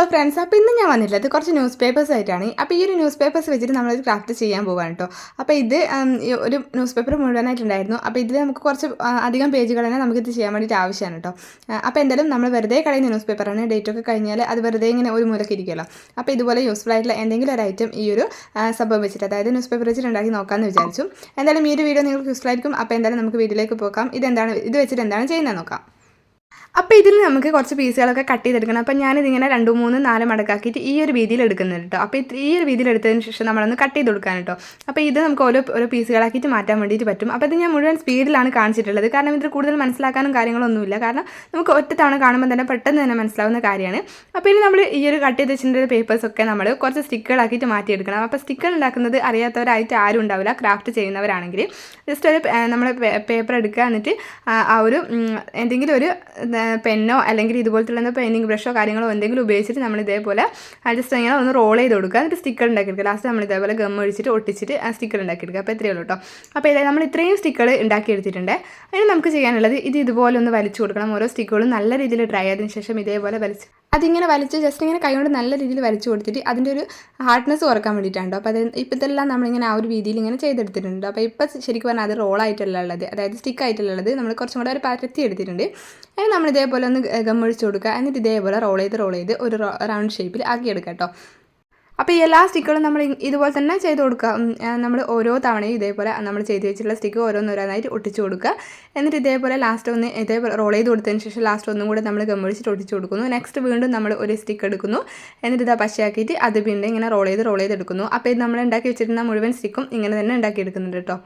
Hello friends അപ്പോൾ ഇന്ന് ഞാൻ വന്നിട്ടുള്ളത് കുറച്ച് ന്യൂസ് പേപ്പേഴ്സ് ആയിട്ടാണ്. അപ്പോൾ ഈ ഒരു ന്യൂസ് പേപ്പേഴ്സ് വെച്ചിട്ട് നമ്മളൊരു ക്രാഫ്റ്റ് ചെയ്യാൻ പോവാണ് കേട്ടോ അപ്പോൾ ഇത് ഒരു ന്യൂസ് പേപ്പർ മുഴുവനായിട്ടുണ്ടായിരുന്നു. അപ്പോൾ ഇതിൽ നമുക്ക് കുറച്ച് അധികം പേജുകൾ തന്നെ നമുക്കിത് ചെയ്യാൻ വേണ്ടിയിട്ട് ആവശ്യമാണ് കേട്ടോ അപ്പോൾ എന്തായാലും നമ്മൾ വെറുതെ കളയുന്ന ന്യൂസ് പേപ്പറാണ് ഡേറ്റ് ഒക്കെ കഴിഞ്ഞാൽ അത് വെറുതെ ഇങ്ങനെ ഒരു മൂലക്ക് ഇരിക്കുമല്ലോ അപ്പോൾ ഇതുപോലെ യൂസ്ഫുൾ ആയിട്ടുള്ള എന്തെങ്കിലും ഒരു ഐറ്റം ഈ ഒരു സംഭവം വെച്ചിട്ട് അതായത് ന്യൂസ് പേപ്പർ വെച്ചിട്ട് ഉണ്ടാക്കി നോക്കാമെന്ന് വിചാരിച്ചു. എന്തായാലും ഈ ഒരു വീഡിയോ നിങ്ങൾക്ക് യൂസ്ഫുൾ ആയിരിക്കും. അപ്പോൾ എന്തായാലും നമുക്ക് വീഡിയോയിലേക്ക് പോകാം. ഇതെന്താണ് ഇത് വെച്ചിട്ട് എന്താണ് ചെയ്യുന്നത് നോക്കാം. അപ്പോൾ ഇതിൽ നമുക്ക് കുറച്ച് പീസുകളൊക്കെ കട്ട് ചെയ്തെടുക്കണം. അപ്പോൾ ഞാനിതിങ്ങനെ രണ്ട് മൂന്ന് നാല് മടക്കാക്കിയിട്ട് ഈ ഒരു രീതിയിൽ എടുക്കുന്നുണ്ട് കേട്ടോ അപ്പോൾ ഈ ഒരു രീതിയിൽ എടുത്തതിന് ശേഷം നമ്മളൊന്ന് കട്ട് ചെയ്ത് കൊടുക്കാൻ കേട്ടോ അപ്പോൾ ഇത് നമുക്ക് ഓരോ ഓരോ പീസുകളാക്കിയിട്ട് മാറ്റാൻ വേണ്ടിയിട്ട് പറ്റും. അപ്പോൾ ഇത് ഞാൻ മുഴുവൻ സ്പീഡിലാണ് കാണിച്ചിട്ടുള്ളത്. കാരണം ഇതിൽ കൂടുതൽ മനസ്സിലാക്കാനും കാര്യങ്ങളൊന്നുമില്ല. കാരണം നമുക്ക് ഒറ്റ തവണ കാണുമ്പോൾ തന്നെ പെട്ടെന്ന് തന്നെ മനസ്സിലാവുന്ന കാര്യമാണ്. അപ്പോൾ ഇനി നമ്മൾ ഈ ഒരു കട്ട് ചെയ്ത് വെച്ചിട്ടുള്ള പേപ്പേഴ്സൊക്കെ നമ്മൾ കുറച്ച് സ്റ്റിക്കുകളാക്കിയിട്ട് മാറ്റിയെടുക്കണം. അപ്പോൾ സ്റ്റിക്കർ ഉണ്ടാക്കുന്നത് അറിയാത്തവരായിട്ട് ആരും ഉണ്ടാവില്ല. ക്രാഫ്റ്റ് ചെയ്യുന്നവരാണെങ്കിൽ. ജസ്റ്റ് ഒരു നമ്മൾ പേപ്പർ എടുക്കുക എന്നിട്ട് ആ ഒരു എന്തെങ്കിലും ഒരു പെന്നോ അല്ലെങ്കിൽ ഇതുപോലത്തെ പെയിന്റിങ് ബ്രഷോ കാര്യങ്ങളോ എന്തെങ്കിലും ഉപയോഗിച്ചിട്ട് നമ്മൾ ഇതേപോലെ ജസ്റ്റ് ഇങ്ങനെ ഒന്ന് റോൾ ചെയ്ത് കൊടുക്കുക. എന്നിട്ട് സ്റ്റിക്കർ ഉണ്ടാക്കിയെടുക്കുക. ലാസ്റ്റ് നമ്മൾ ഇതേപോലെ ഗം ഒഴിച്ചിട്ട് ഒട്ടിച്ചിട്ട് ആ സ്റ്റിക്കർ ഉണ്ടാക്കിയെടുക്കുക. അപ്പോൾ ഇത്രയേ ഉള്ളൂ കേട്ടോ. അപ്പോൾ ഇതാ നമ്മൾ ഇത്രയും സ്റ്റിക്കർ ഉണ്ടാക്കിയെടുത്തിട്ടുണ്ട് അതിന് നമുക്ക് ചെയ്യാനുള്ളത് ഇത് ഇതുപോലെ ഒന്ന് വലിച്ചു കൊടുക്കണം. ഓരോ സ്റ്റിക്കുകളും നല്ല രീതിയിൽ ഡ്രൈ ആയതിനു ശേഷം ഇതേപോലെ വലിച്ച് അതിങ്ങനെ വലിച്ച് ജസ്റ്റ് ഇങ്ങനെ കൈകൊണ്ട് നല്ല രീതിയിൽ വലിച്ചു കൊടുത്തിട്ട് അതിന്റെ ഒരു ഹാർഡ്നെസ് കുറയ്ക്കാൻ വേണ്ടിയിട്ടാണ് അപ്പോൾ അത് ഇപ്പോഴത്തെല്ലാം നമ്മളിങ്ങനെ ആ ഒരു രീതിയിൽ ഇങ്ങനെ ചെയ്തെടുത്തിട്ടുണ്ട്. അപ്പോൾ ഇപ്പം ശരിക്കും പറഞ്ഞാൽ അത് റോളായിട്ടല്ല ഉള്ളത്. അതായത് സ്റ്റിക്ക് ആയിട്ടല്ല ഉള്ളത്. നമ്മൾ കുറച്ചും കൂടെ ഒരു പരത്തി എടുത്തിട്ടുണ്ട്. അതിന് നമ്മൾ ഇതേപോലെ ഒന്ന് ഗമ്മൊഴിച്ച് കൊടുക്കുക. എന്നിട്ട് ഇതേപോലെ റോൾ ചെയ്ത് റോൾ ചെയ്ത് ഒരു റൗണ്ട് ഷേപ്പിൽ ആക്കിയെടുക്കാം കേട്ടോ അപ്പോൾ ഈ എല്ലാ സ്റ്റിക്കുകളും നമ്മൾ ഇതുപോലെ തന്നെ ചെയ്ത് കൊടുക്കുക. നമ്മൾ ഓരോ തവണയും ഇതേപോലെ നമ്മൾ ചെയ്ത് വെച്ചിട്ടുള്ള സ്റ്റിക്ക് ഓരോന്നോരോന്നായിട്ട് ഒട്ടിച്ച് കൊടുക്കുക. എന്നിട്ട് ഇതേപോലെ ലാസ്റ്റ് ഒന്ന് ഇതേപോലെ റോൾ ചെയ്ത് കൊടുത്തതിന് ശേഷം ലാസ്റ്റ് ഒന്നും കൂടെ നമ്മൾ ഗമ്മൊഴിച്ചിട്ട് ഒട്ടിച്ച് കൊടുക്കുന്നു. നെക്സ്റ്റ് വീണ്ടും നമ്മൾ ഒരു സ്റ്റിക്ക് എടുക്കുന്നു. എന്നിട്ട് ഇതാ പശയാക്കിയിട്ട് അത് വീണ്ടും ഇങ്ങനെ റോൾ ചെയ്ത് റോൾ ചെയ്ത് എടുക്കുന്നു അപ്പോൾ ഇത് നമ്മൾ ഉണ്ടാക്കി വെച്ചിരുന്ന മുഴുവൻ സ്റ്റിക്കും ഇങ്ങനെ തന്നെ ഉണ്ടാക്കി എടുക്കുന്നുണ്ട് കേട്ടോ.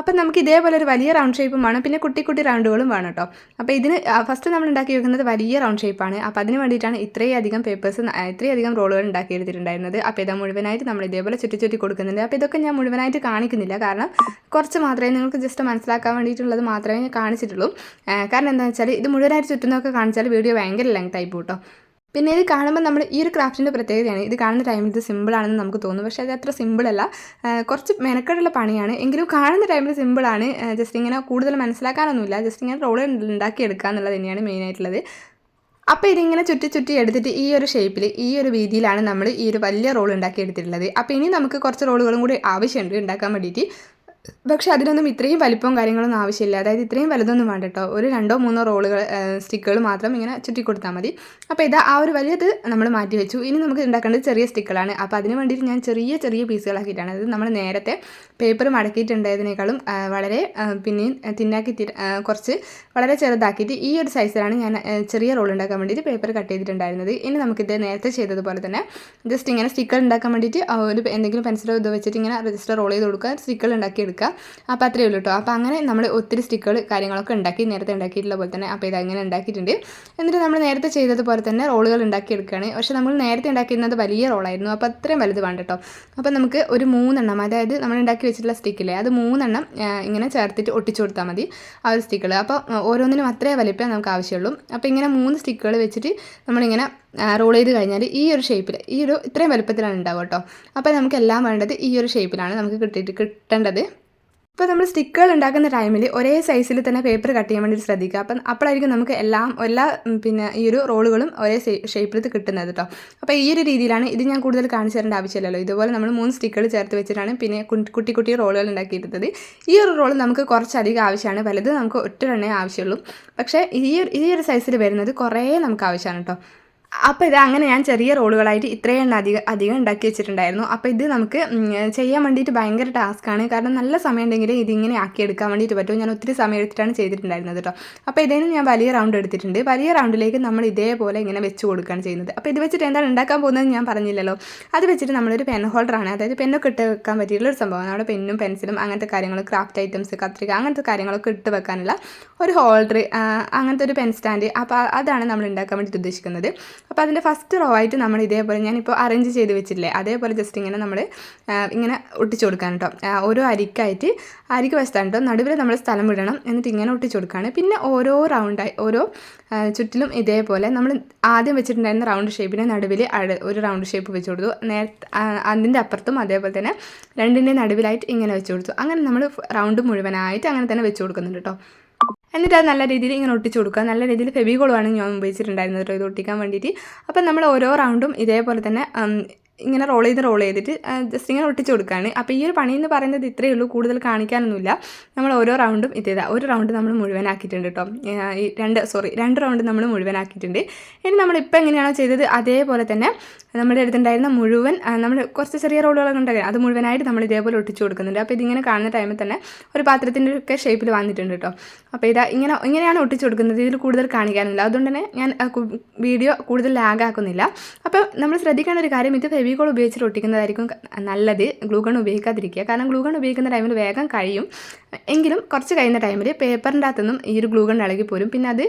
അപ്പം നമുക്ക് ഇതേപോലെ ഒരു വലിയ റൗണ്ട് ഷേപ്പും വേണം. പിന്നെ കുട്ടി കുട്ടി റൗണ്ടുകളും വേണം കേട്ടോ അപ്പോൾ ഇതിന് ഫസ്റ്റ് നമ്മൾ ഉണ്ടാക്കി വെക്കുന്നത് വലിയ റൗണ്ട് ഷേപ്പാണ് അപ്പോൾ അതിന് വേണ്ടിയിട്ടാണ് ഇത്രയും അധികം പേപ്പേഴ്സ് ഇത്രയും അധികം റോളുകൾ ഉണ്ടാക്കി എടുത്തിട്ടുണ്ടായിരുന്നത്. അപ്പോൾ ഇത് മുഴുവനായിട്ട് നമ്മൾ ഇതേപോലെ ചുറ്റി ചുറ്റി കൊടുക്കുന്നുണ്ട്. അപ്പോൾ ഇതൊക്കെ ഞാൻ മുഴുവനായിട്ട് കാണിക്കുന്നില്ല. കാരണം കുറച്ച് മാത്രമേ നിങ്ങൾക്ക് ജസ്റ്റ് മനസ്സിലാക്കാൻ വേണ്ടിയിട്ടുള്ളത് മാത്രമേ കാണിച്ചിട്ടുള്ളൂ. കാരണം എന്താണെന്ന് വെച്ചാൽ ഇത് മുഴുവനായിട്ട് ചുറ്റുന്നതൊക്കെ കാണിച്ചാൽ വീഡിയോ ഭയങ്കര ലെങ്ത് ആയി പിന്നെ ഇത് കാണുമ്പോൾ നമ്മൾ ഈ ഒരു ക്രാഫ്റ്റിന്റെ പ്രത്യേകതയാണ്. ഇത് കാണുന്ന ടൈമിൽ ഇത് സിമ്പിളാണെന്ന് നമുക്ക് തോന്നും. പക്ഷേ അത് അത്ര സിമ്പിളല്ല. കുറച്ച് മെനക്കെടുള്ള പണിയാണ്. എങ്കിലും കാണുന്ന ടൈമിൽ സിമ്പിളാണ്. ജസ്റ്റ് ഇങ്ങനെ കൂടുതൽ മനസ്സിലാക്കാനൊന്നുമില്ല. ജസ്റ്റ് ഇങ്ങനെ റോൾ ഉണ്ടാക്കിയെടുക്കുക എന്നുള്ളത് തന്നെയാണ് മെയിനായിട്ടുള്ളത് അപ്പോൾ ഇതിങ്ങനെ ചുറ്റി ചുറ്റി എടുത്തിട്ട് ഈ ഒരു ഷേപ്പിൽ ഈ ഒരു രീതിയിലാണ് നമ്മൾ ഈ ഒരു വലിയ റോൾ ഉണ്ടാക്കി എടുത്തിട്ടുള്ളത്. അപ്പോൾ ഇനി നമുക്ക് കുറച്ച് റോളുകളും കൂടി ആവശ്യമുണ്ട് ഉണ്ടാക്കാൻ വേണ്ടിയിട്ട്. പക്ഷേ അതിനൊന്നും ഇത്രയും വലിപ്പവും കാര്യങ്ങളൊന്നും ആവശ്യമില്ല. അതായത് ഇത്രയും വലുതൊന്നും വേണ്ട കേട്ടോ. ഒരു രണ്ടോ മൂന്നോ റോളുകൾ സ്റ്റിക്കുകൾ മാത്രം ഇങ്ങനെ ചുറ്റി കൊടുത്താൽ മതി. അപ്പോൾ ഇതാ ആ ഒരു വലിയത് നമ്മൾ മാറ്റി വെച്ചു. ഇനി നമുക്ക് ഉണ്ടാക്കേണ്ടത് ചെറിയ സ്റ്റിക്കുകളാണ്. അപ്പോൾ അതിന് വേണ്ടിയിട്ട് ഞാൻ ചെറിയ ചെറിയ പീസുകളാക്കിയിട്ടാണ്. അത് നമ്മൾ നേരത്തെ പേപ്പർ മടക്കിയിട്ടുണ്ടായതിനേക്കാളും വളരെ പിന്നെയും തിന്നാക്കി കുറച്ച് വളരെ ചെറുതാക്കിയിട്ട് ഈ ഒരു സൈസിലാണ് ഞാൻ ചെറിയ റോൾ ഉണ്ടാക്കാൻ വേണ്ടിയിട്ട് പേപ്പർ കട്ട് ചെയ്തിട്ടുണ്ടായിരുന്നത്. ഇനി നമുക്കിത് നേരത്തെ ചെയ്തതുപോലെ തന്നെ ജസ്റ്റ് ഇങ്ങനെ സ്റ്റിക്കർ ഉണ്ടാക്കാൻ വേണ്ടിയിട്ട് ഒരു എന്തെങ്കിലും പെൻസിലോ ഇതോ വെച്ചിട്ട് ഇങ്ങനെ രജിസ്റ്റർ റോൾ ചെയ്ത് കൊടുക്കുക. സ്റ്റിക്കർ ഉണ്ടാക്കി അപ്പോൾ അത്രയേ ഉള്ളൂ കേട്ടോ അപ്പോൾ അങ്ങനെ നമ്മൾ ഒത്തിരി സ്റ്റിക്കുകൾ കാര്യങ്ങളൊക്കെ ഉണ്ടാക്കി നേരത്തെ ഉണ്ടാക്കിയിട്ടുള്ള പോലെ തന്നെ അപ്പോൾ ഇതങ്ങനെ ഉണ്ടാക്കിയിട്ടുണ്ട്. എന്നിട്ട് നമ്മൾ നേരത്തെ ചെയ്തതുപോലെ തന്നെ റോളുകൾ ഉണ്ടാക്കി എടുക്കുകയാണ്. പക്ഷേ നമ്മൾ നേരത്തെ ഉണ്ടാക്കിയിരുന്നത് വലിയ റോളായിരുന്നു. അപ്പോൾ അത്രയും വലുത് വേണ്ട കേട്ടോ അപ്പോൾ നമുക്ക് ഒരു മൂന്നെണ്ണം അതായത് നമ്മൾ ഉണ്ടാക്കി വെച്ചിട്ടുള്ള സ്റ്റിക്കില്ലേ അത് മൂന്നെണ്ണം ഇങ്ങനെ ചേർത്തിട്ട് ഒട്ടിച്ചു കൊടുത്താൽ മതി ആ ഒരു സ്റ്റിക്കുകൾ അപ്പോൾ ഓരോന്നിനും അത്രയും വലിപ്പം നമുക്ക് ആവശ്യമുള്ളൂ. അപ്പോൾ ഇങ്ങനെ മൂന്ന് സ്റ്റിക്കുകൾ വെച്ചിട്ട് നമ്മളിങ്ങനെ റോൾ ചെയ്ത് കഴിഞ്ഞാൽ ഈ ഒരു ഷേപ്പിൽ ഈ ഒരു ഇത്രയും വലുപ്പത്തിലാണ് ഉണ്ടാവുക കേട്ടോ അപ്പോൾ നമുക്ക് എല്ലാം വേണ്ടത് ഈ ഒരു ഷേപ്പിലാണ് നമുക്ക് കിട്ടിയിട്ട് കിട്ടേണ്ടത്. ഇപ്പോൾ നമ്മൾ സ്റ്റിക്കുകൾ ഉണ്ടാക്കുന്ന ടൈമിൽ ഒരേ സൈസിൽ തന്നെ പേപ്പർ കട്ട് ചെയ്യാൻ വേണ്ടി ശ്രദ്ധിക്കുക. അപ്പം അപ്പോഴായിരിക്കും നമുക്ക് എല്ലാം എല്ലാ പിന്നെ ഈ ഒരു റോളുകളും ഒരേ ഷേപ്പിൽ കിട്ടുന്നത് കേട്ടോ അപ്പോൾ ഈ ഒരു രീതിയിലാണ് ഇത് ഞാൻ കൂടുതൽ കാണിച്ചു തരേണ്ട ആവശ്യമില്ലല്ലോ. ഇതുപോലെ നമ്മൾ മൂന്ന് സ്റ്റിക്കുകൾ ചേർത്ത് വെച്ചിട്ടാണ് പിന്നെ കുട്ടി കുട്ടി റോളുകൾ ഉണ്ടാക്കിയിരുന്നത് ഈ ഒരു റോൾ നമുക്ക് കുറച്ചധികം ആവശ്യമാണ്. വലുത് നമുക്ക് ഒറ്റ എണ്ണേ ആവശ്യമുള്ളൂ. പക്ഷേ ഈ ഈ ഒരു സൈസിൽ വരുന്നത് കുറേ നമുക്ക് ആവശ്യമാണ് കേട്ടോ അപ്പോൾ ഇത് അങ്ങനെ ഞാൻ ചെറിയ റോളുകളായിട്ട് ഇത്രയും അധികം അധികം ഉണ്ടാക്കി വെച്ചിട്ടുണ്ടായിരുന്നു. അപ്പോൾ ഇത് നമുക്ക് ചെയ്യാൻ വേണ്ടിയിട്ട് ഭയങ്കര ടാസ്ക്കാണ് കാരണം നല്ല സമയം ഉണ്ടെങ്കിൽ ഇതിങ്ങനെ ആക്കി എടുക്കാൻ വേണ്ടിയിട്ട് പറ്റും. ഞാൻ ഒത്തിരി സമയം എടുത്തിട്ടാണ് ചെയ്തിട്ടുണ്ടായിരുന്നത് കേട്ടോ അപ്പോൾ ഇതിന് ഞാൻ വലിയ റൗണ്ട് എടുത്തിട്ടുണ്ട്. വലിയ റൗണ്ടിലേക്ക് നമ്മൾ ഇതേപോലെ ഇങ്ങനെ വെച്ച് കൊടുക്കുകയാണ് ചെയ്യുന്നത്. അപ്പോൾ ഇത് വെച്ചിട്ട് എന്താണ് ഉണ്ടാക്കാൻ പോകുന്നത് ഞാൻ പറഞ്ഞില്ലല്ലോ. അത് വെച്ചിട്ട് നമ്മളൊരു പെൻ ഹോൾഡറാണ് അതായത് പെന്നൊക്കെ ഇട്ട് വെക്കാൻ പറ്റിയിട്ടുള്ള ഒരു സംഭവമാണ്. അവിടെ പെന്നും പെൻസിലും അങ്ങനത്തെ കാര്യങ്ങൾ ക്രാഫ്റ്റ് ഐറ്റംസ് കത്രിക അങ്ങനത്തെ കാര്യങ്ങളൊക്കെ ഇട്ട് വെക്കാനുള്ള ഒരു ഹോൾഡർ അങ്ങനത്തെ ഒരു പെൻ സ്റ്റാൻഡ് അപ്പോൾ അതാണ് നമ്മൾ ഉണ്ടാക്കാൻ വേണ്ടിയിട്ട് ഉദ്ദേശിക്കുന്നത്. അപ്പോൾ അതിന്റെ ഫസ്റ്റ് റോ ആയിട്ട് നമ്മൾ ഇതേപോലെ ഞാനിപ്പോൾ അറേഞ്ച് ചെയ്ത് വെച്ചിട്ടില്ലേ? അതേപോലെ ജസ്റ്റ് ഇങ്ങനെ നമ്മൾ ഇങ്ങനെ ഒട്ടിച്ചു കൊടുക്കാൻ കേട്ടോ ഓരോ അരിക്കായിട്ട് അരിക്ക് വശത്താണ് കേട്ടോ നടുവിൽ നമ്മൾ സ്ഥലം വിടണം എന്നിട്ട് ഇങ്ങനെ ഒട്ടിച്ചു കൊടുക്കുകയാണ് പിന്നെ ഓരോ റൗണ്ടായി ഓരോ ചുറ്റിലും ഇതേപോലെ നമ്മൾ ആദ്യം വെച്ചിട്ടുണ്ടായിരുന്ന റൗണ്ട് ഷേപ്പിന് നടുവിൽ ഒരു റൗണ്ട് ഷേപ്പ് വെച്ച് കൊടുത്തു. നേരത്തെ അതിന്റെ അപ്പുറത്തും അതേപോലെ തന്നെ രണ്ടിന്റെ നടുവിലായിട്ട് ഇങ്ങനെ വെച്ച് കൊടുത്തു. അങ്ങനെ നമ്മൾ റൗണ്ട് മുഴുവനായിട്ട് അങ്ങനെ തന്നെ വെച്ച് കൊടുക്കുന്നുണ്ട് കേട്ടോ എന്നിട്ട് അത് നല്ല രീതിയിൽ ഇങ്ങനെ ഒട്ടിച്ചു കൊടുക്കുക. നല്ല രീതിയിൽ ഫെബികോളുമാണ് ഞാൻ ഉപയോഗിച്ചിട്ടുണ്ടായിരുന്നത് ഇത് ഒട്ടിക്കാൻ വേണ്ടിയിട്ട്. അപ്പം നമ്മൾ ഓരോ റൗണ്ടും ഇതേപോലെ തന്നെ ഇങ്ങനെ റോൾ ചെയ്ത് റോൾ ചെയ്തിട്ട് ജസ്റ്റ് ഇങ്ങനെ ഒട്ടിച്ച് കൊടുക്കുകയാണ് അപ്പോൾ ഈ ഒരു പണി എന്ന് പറയുന്നത് ഇത്രയേ ഉള്ളൂ. കൂടുതൽ കാണിക്കാനൊന്നുമില്ല. നമ്മൾ ഓരോ റൗണ്ടും ഇതേതാ. ഒരു റൗണ്ട് നമ്മൾ മുഴുവനാക്കിയിട്ടുണ്ട് കേട്ടോ ഈ രണ്ട് സോറി രണ്ട് റൗണ്ട് നമ്മൾ മുഴുവനാക്കിയിട്ടുണ്ട് ഇനി നമ്മളിപ്പോൾ എങ്ങനെയാണോ ചെയ്തത് അതേപോലെ തന്നെ നമ്മുടെ അടുത്തുണ്ടായിരുന്ന മുഴുവൻ നമ്മൾ കുറച്ച് ചെറിയ റോളുകളൊക്കെ ഉണ്ടായിരുന്നു അത് മുഴുവനായിട്ട് നമ്മൾ ഇതേപോലെ ഒട്ടിച്ച് കൊടുക്കുന്നുണ്ട്. അപ്പോൾ ഇതിങ്ങനെ കാണുന്ന ടൈമിൽ തന്നെ ഒരു പാത്രത്തിന്റെ ഒക്കെ ഷേപ്പിൽ വന്നിട്ടുണ്ട് കേട്ടോ അപ്പോൾ ഇതാ ഇങ്ങനെ ഇങ്ങനെയാണ് ഒട്ടിച്ച് കൊടുക്കുന്നത്. ഇതിൽ കൂടുതൽ കാണിക്കാനില്ല അതുകൊണ്ട് തന്നെ ഞാൻ വീഡിയോ കൂടുതൽ ലാഗ് ആക്കുന്നില്ല. അപ്പോൾ നമ്മൾ ശ്രദ്ധിക്കേണ്ട ഒരു കാര്യം ഇത് ഫെവികോൾ ഉപയോഗിച്ചിട്ട് ഒട്ടിക്കുന്നതായിരിക്കും നല്ലത്. ഗ്ലൂഗൺ ഉപയോഗിക്കാതിരിക്കുക. കാരണം ഗ്ലൂഗൺ ഉപയോഗിക്കുന്ന ടൈമിൽ വേഗം കഴിയും. എങ്കിലും കുറച്ച് കഴിയുന്ന ടൈമിൽ പേപ്പറിന്റെ അകത്തുനിന്നും ഈ ഒരു ഗ്ലൂഗൺ ഇളകി പോരും. പിന്നെ അത്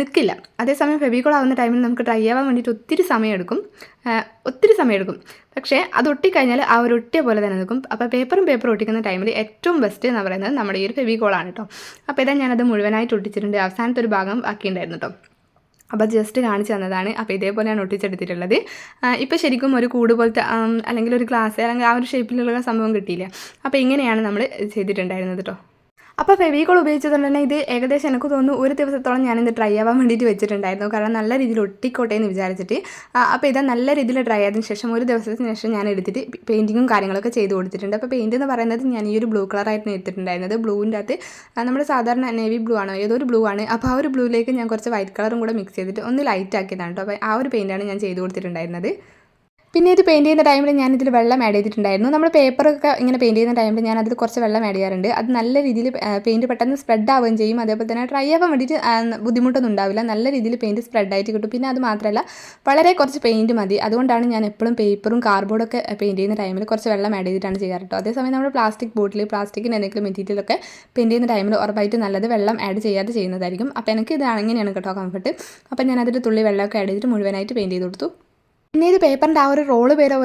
നിൽക്കില്ല അതേസമയം ഫെവികോൾ ആവുന്ന ടൈമിൽ നമുക്ക് ഡ്രൈ ആവാൻ വേണ്ടിയിട്ട് ഒത്തിരി സമയമെടുക്കും. ഒത്തിരി സമയമെടുക്കും. പക്ഷേ അത് ഒട്ടിക്കഴിഞ്ഞാൽ ആ ഒരു ഒട്ടിയ പോലെ തന്നെ നിൽക്കും. അപ്പോൾ പേപ്പറും പേപ്പറും ഒട്ടിക്കുന്ന ടൈമിൽ ഏറ്റവും ബെസ്റ്റ് എന്ന് പറയുന്നത് നമ്മുടെ ഈ ഒരു ഫെവികോളാണ് കേട്ടോ. അപ്പോൾ ഇതാ ഞാനത് മുഴുവനായിട്ട് ഒട്ടിച്ചിട്ടുണ്ട്. അവസാനത്തെ ഒരു ഭാഗം ബാക്കിയുണ്ടായിരുന്നു കേട്ടോ. അപ്പോൾ ജസ്റ്റ് കാണിച്ചു തന്നതാണ്. അപ്പോൾ ഇതേപോലെയാണ് ഒട്ടിച്ചെടുത്തിട്ടുള്ളത്. ഇപ്പോൾ ശരിക്കും ഒരു കൂട് പോലത്തെ അല്ലെങ്കിൽ ഒരു ഗ്ലാസ് അല്ലെങ്കിൽ ആ ഒരു ഷേപ്പിലുള്ള സംഭവം കിട്ടിയില്ല. അപ്പോൾ ഇങ്ങനെയാണ് നമ്മൾ ചെയ്തിട്ടുണ്ടായിരുന്നത് കേട്ടോ. അപ്പോൾ ഫെവിക്കോൾ ഉപയോഗിച്ചതുകൊണ്ട് തന്നെ ഇത് ഏകദേശം എനിക്ക് തോന്നുന്നു ഒരു ദിവസത്തോളം ഞാനിത് ഡ്രൈ ആവാൻ വേണ്ടിയിട്ട് വെച്ചിട്ടുണ്ടായിരുന്നു. കാരണം നല്ല രീതിയിൽ ഒട്ടിക്കോട്ടെ എന്ന് വിചാരിച്ചിട്ട്. അപ്പോൾ ഇത് നല്ല രീതിയിൽ ഡ്രൈ ആയതിനു ശേഷം ഒരു ദിവസത്തിന് ശേഷം ഞാൻ എടുത്തിട്ട് പെയിന്റിങ്ങും കാര്യങ്ങളൊക്കെ ചെയ്ത് കൊടുത്തിട്ടുണ്ട്. അപ്പോൾ പെയിന്റ് എന്ന് പറയുന്നത് ഞാൻ ഈ ഒരു ബ്ലൂ കളറായിട്ടാണ് എടുത്തിട്ടുണ്ടായിരുന്നത്. ബ്ലൂവിന്റെ അകത്ത് നമ്മുടെ സാധാരണ നേവി ബ്ലൂ ആണ് ഏതോ ഒരു ബ്ലൂ ആണ്. അപ്പോൾ ആ ഒരു ബ്ലൂയിലേക്ക് ഞാൻ കുറച്ച് വൈറ്റ് കളറും കൂടെ മിക്സ് ചെയ്തിട്ട് ഒന്ന് ലൈറ്റ് ആക്കിയതാണ് കേട്ടോ അപ്പോൾ ആ ഒരു പെയിന്റാണ് ഞാൻ ചെയ്ത് കൊടുത്തിട്ടുണ്ടായിരുന്നത്. പിന്നെ ഇത് പെയിന്റ് ചെയ്യുന്ന ടൈമിൽ ഞാനിതിൽ വെള്ളം ആഡ് ചെയ്തിട്ടുണ്ടായിരുന്നു. നമ്മൾ പേപ്പറൊക്കെ ഇങ്ങനെ പെയിന്റ് ചെയ്യുന്ന ടൈമിൽ ഞാൻ അതിൽ കുറച്ച് വെള്ളം ആഡ് ചെയ്യാറുണ്ട്. അത് നല്ല രീതിയിൽ പെയിന്റ് പെട്ടെന്ന് സ്പ്രെഡ് ആവുകയും ചെയ്യും. അതേപോലെ തന്നെ ഡ്രൈ ആവാൻ വേണ്ടിയിട്ട് ബുദ്ധിമുട്ടൊന്നും ഉണ്ടാവില്ല. നല്ല രീതിയിൽ പെയിന്റ് സ്പ്രെഡ് ആയിട്ട് കിട്ടും. പിന്നെ അത് മാത്രമല്ല വളരെ കുറച്ച് പെയിന്റ് മതി. അതുകൊണ്ടാണ് ഞാൻ എപ്പോഴും പേപ്പറും കാർഡ്ബോർഡൊക്കെ പെയിന്റ് ചെയ്യുന്ന ടൈമിൽ കുറച്ച് വെള്ളം ആഡ് ചെയ്തിട്ടാണ് ചെയ്യാറ് കേട്ടോ അതേസമയം നമ്മൾ പ്ലാസ്റ്റിക് ബോട്ടിൽ പ്ലാസ്റ്റിക്കിന്റെ എന്തെങ്കിലും മെറ്റീരിയലൊക്കെ പെയിന്റ് ചെയ്യുന്ന ടൈമിൽ ഉറപ്പായിട്ട് നല്ലത് വെള്ളം ആഡ് ചെയ്യാതെ ചെയ്യുന്നതായിരിക്കും. അപ്പോൾ എനിക്ക് ഇത് അങ്ങനെയാണ് കേട്ടോ കംഫർട്ട് അപ്പോൾ ഞാൻ അതിൽ തുള്ളി വെള്ളമൊക്കെ ആഡ് ചെയ്തിട്ട് മുഴുവനായിട്ട് പെയിന്റ് ചെയ്ത് കൊടുത്തു. പിന്നെ ഇത് പേപ്പറിന്റെ ആ ഒരു റോൾ പേരെ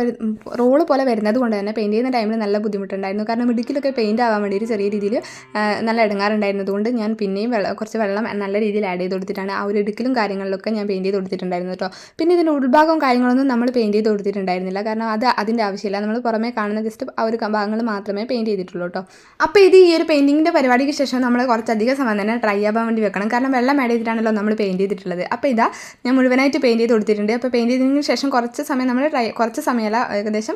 റോൾ പോലെ വരുന്നത് കൊണ്ട് തന്നെ പെയിന്റ് ചെയ്യുന്ന ടൈമിൽ നല്ല ബുദ്ധിമുട്ടുണ്ടായിരുന്നു. കാരണം ഇടുക്കിലൊക്കെ പെയിന്റ് ആവാൻ വേണ്ടിയിട്ട് ചെറിയ രീതിയിൽ നല്ല ഇടങ്ങാറുണ്ടായിരുന്നത് കൊണ്ട് ഞാൻ പിന്നെയും വെള്ളം കുറച്ച് വെള്ളം നല്ല രീതിയിൽ ആഡ് ചെയ്ത് കൊടുത്തിട്ടാണ് ആ ഒരു ഇടുക്കിലും കാര്യങ്ങളിലൊക്കെ ഞാൻ പെയിന്റ് ചെയ്ത് കൊടുത്തിട്ടുണ്ടായിരുന്നു കേട്ടോ പിന്നെ ഇതിന്റെ ഉൾഭാഗവും കാര്യങ്ങളൊന്നും നമ്മൾ പെയിന്റ് ചെയ്ത് കൊടുത്തിട്ടുണ്ടായിരുന്നില്ല. കാരണം അത് അതിന്റെ ആവശ്യമില്ല. നമ്മൾ പുറമേ കാണുന്ന ജസ്റ്റ് ആ ഒരു ഭാഗങ്ങൾ മാത്രമേ പെയിന്റ് ചെയ്തിട്ടുള്ളൂ കേട്ടോ അപ്പോൾ ഇത് ഈ ഒരു പെയിന്റിങ്ങിന്റെ പരിപാടിക്ക് ശേഷം നമ്മൾ കുറച്ചധികം സമയം തന്നെ ട്രൈ ആവാൻ വേണ്ടി വെക്കണം. കാരണം വെള്ളം ആഡ് ചെയ്തിട്ടാണല്ലോ നമ്മൾ പെയിന്റ് ചെയ്തിട്ടുള്ളത്. അപ്പോൾ ഇതാ ഞാൻ മുഴുവനായിട്ട് പെയിന്റ് ചെയ്ത് കൊടുത്തിട്ടുണ്ട്. അപ്പോൾ പെയിന്റ് ചെയ്തതിന് ശേഷം കുറച്ച് സമയം നമ്മൾ ഡ്രൈ കുറച്ച് സമയമല്ല ഏകദേശം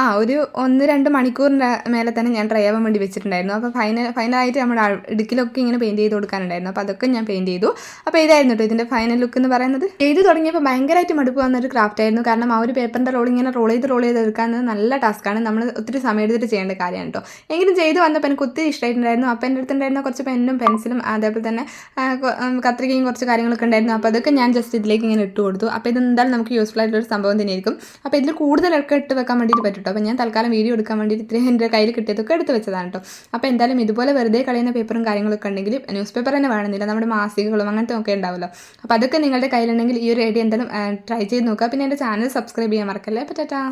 ആ, ഒരു ഒന്ന് രണ്ട് മണിക്കൂറിന്റെ മേലെ തന്നെ ഞാൻ ഡ്രൈ ആവാൻ വേണ്ടി വെച്ചിട്ടുണ്ടായിരുന്നു. അപ്പോൾ ഫൈനൽ ഫൈനലായിട്ട് നമ്മുടെ ഇടുക്കിലൊക്കെ ഇങ്ങനെ പെയിന്റ് ചെയ്ത് കൊടുക്കാനുണ്ടായിരുന്നു. അപ്പോൾ അതൊക്കെ ഞാൻ പെയിന്റ് ചെയ്തു. അപ്പോൾ ഇതായിരുന്നു കേട്ടോ ഇതിന്റെ ഫൈനൽ ലുക്ക് എന്ന് പറയുന്നത്. ചെയ്ത് തുടങ്ങിയപ്പോൾ ഭയങ്കരമായിട്ട് മടുപ്പ് വന്നൊരു ക്രാഫ്റ്റ് ആയിരുന്നു. കാരണം ആ ഒരു പേപ്പറിന്റെ റോൾ ഇങ്ങനെ റോൾ ചെയ്ത് റോൾ ചെയ്ത് എടുക്കാൻ നല്ല ടാസ്ക്കാണ് നമ്മൾ ഒത്തിരി സമയം എടുത്തിട്ട് ചെയ്യേണ്ട കാര്യമാണ് കേട്ടോ എങ്കിലും ചെയ്ത് വന്നപ്പോൾ എനിക്ക് ഒത്തിരി ഇഷ്ടമായിട്ടുണ്ടായിരുന്നു അപ്പോൾ എന്റെ അടുത്തുണ്ടായിരുന്ന കുറച്ച് പെന്നും പെൻസിലും അതേപോലെ തന്നെ കത്രികയും കുറച്ച് കാര്യങ്ങളൊക്കെ ഉണ്ടായിരുന്നു. അപ്പോൾ അതൊക്കെ ഞാൻ ജസ്റ്റ് ഇതിലേക്ക് ഇങ്ങനെ ഇട്ട് കൊടുത്തു. അപ്പോൾ ഇത് എന്തായാലും നമുക്ക് യൂസ്ഫുൾ ആയിട്ടുള്ള ഒരു സംഭവം തന്നെയായിരിക്കും. അപ്പോൾ ഇതിൽ കൂടുതലൊക്കെ ഇട്ട് വെക്കാൻ വേണ്ടിയിട്ട് പറ്റും അപ്പോൾ ഞാൻ തൽക്കാലം വീഡിയോ എടുക്കാൻ വേണ്ടിയിട്ട് ഇത്രയും എന്റെ കയ്യിൽ കിട്ടിയതൊക്കെ എടുത്ത് വെച്ചതാണ് കേട്ടോ അപ്പോൾ എന്തായാലും ഇതുപോലെ വെറുതെ കളയുന്ന പേപ്പറും കാര്യങ്ങളൊക്കെ ഉണ്ടെങ്കിൽ ന്യൂസ് പേപ്പർ തന്നെ വേണമെന്നില്ല. നമ്മുടെ മാസികകളും അങ്ങനത്തെ ഒക്കെ ഉണ്ടാവുമല്ലോ. അപ്പോൾ അതൊക്കെ നിങ്ങളുടെ കയ്യിലുണ്ടെങ്കിൽ ഈ ഒരു ഐഡിയ എന്തായാലും ട്രൈ ചെയ്ത് നോക്കുക. പിന്നെ എന്റെ ചാനൽ സബ്സ്ക്രൈബ് ചെയ്യാൻ മറക്കല്ലേ. അപ്പോൾ ടാറ്റാ.